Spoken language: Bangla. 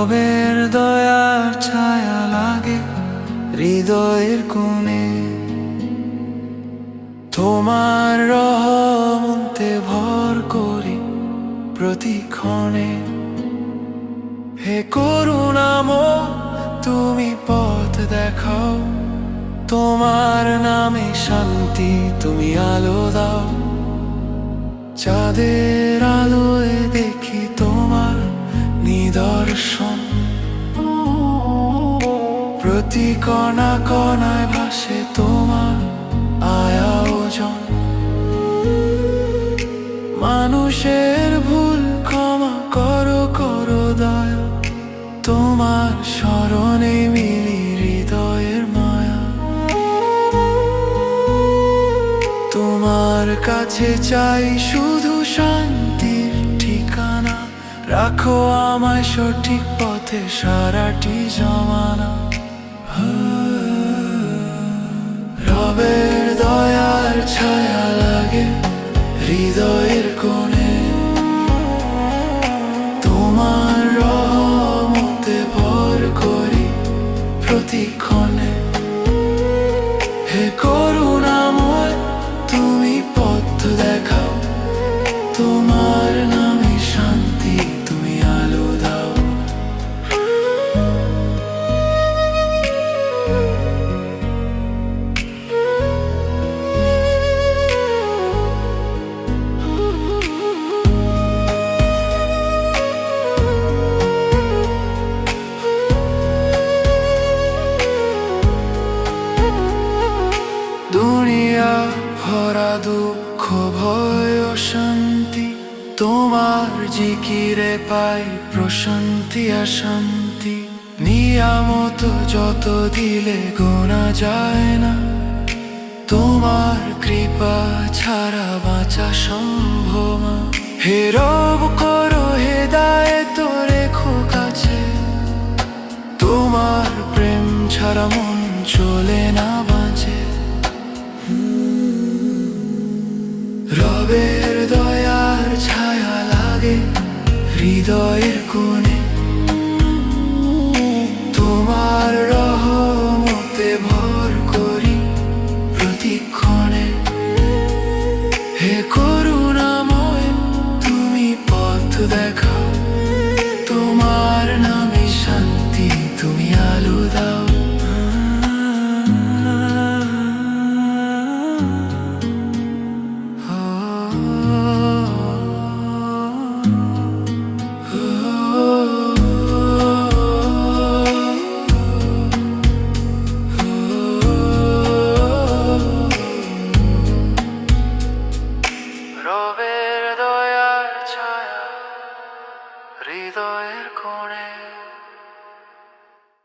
নীরবের দয়ার ছায়া লাগে হৃদয়ের কোণে। তোমার রহমতে ভর করে প্রতিক্ষণে। হে করুণাম তুমি পথ দেখাও। তোমার নামে শান্তি তুমি আলো দাও। চাঁদের প্রতি কণা কণায় ভাসে তোমার আয়োজন মানুষের ভুল ক্ষমা করো করো দয়া। তোমার স্মরণে মিলি হৃদয়ের মায়া। তোমার কাছে চাই শুধু শান্তির ঠিকানা। রাখো আমায় সঠিক পথে সারাটি জমানা। রবের দয়ার ছায়া লাগে হৃদয়ের কোণে। তোমার রহমতে ভর করি প্রতিক্ষণে। হে দুঃখ, ভয় ও শান্তি, তোমার জিকিরে পাই প্রশান্তি আর শান্তি নিয়ামত যত দিলে গোনা যায় না, তোমার কৃপা ছাড়া বাঁচা সম্ভব। হে রব, করো হে দায় তো রেখো কাছে, তোমার প্রেম ছাড়া মন চলে না বাঁচে রবের দয়ার ছায়া লাগে, হৃদয়ের কোণে। তোমার রহমতে ভর করি প্রতিক্ষণে। হে করুণাময়, তুমি পথ দেখাও। তোমার নামে শান্তি তুমি আলো দাও। হৃদয়ের কোণে